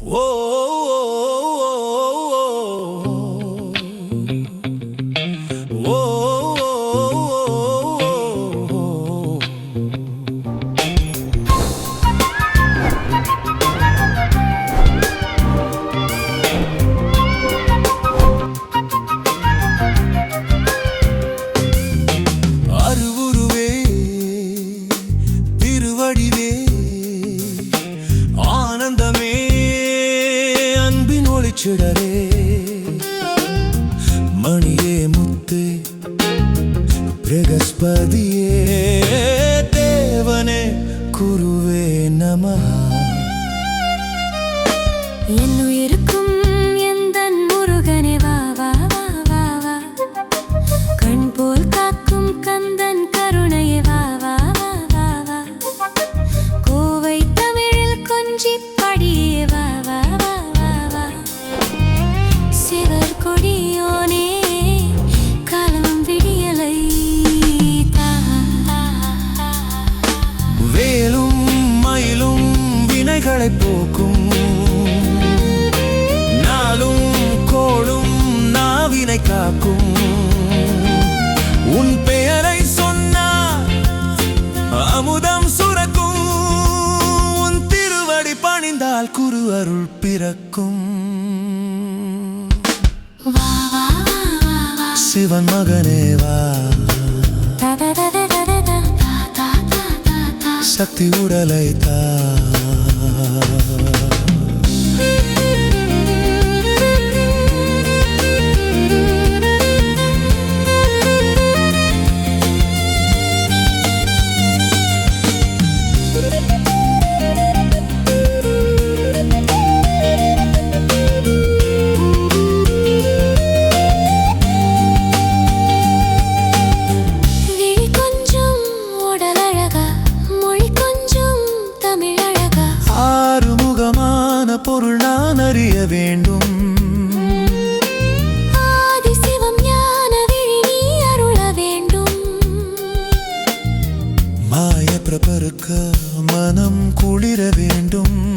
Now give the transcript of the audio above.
Whoa. அன்பின் மணியே முத்து பிரகஸ்பதியே. தேவனே குருவே நமஹா வினைகளை போக்கும். நாளும் கோளும் நாவினை காக்கும். உன் பெயரை சொன்னால் அமுதம் சுரக்கும். உன் திருவடி பணிந்தால் குரு அருள் பிறக்கும். சிவன் மகனேவா சக்தி உடலை தா. അറിയ വേണ്ടും. മായ പ്രപറുക്ക മനം കുളിര വേണ്ടും.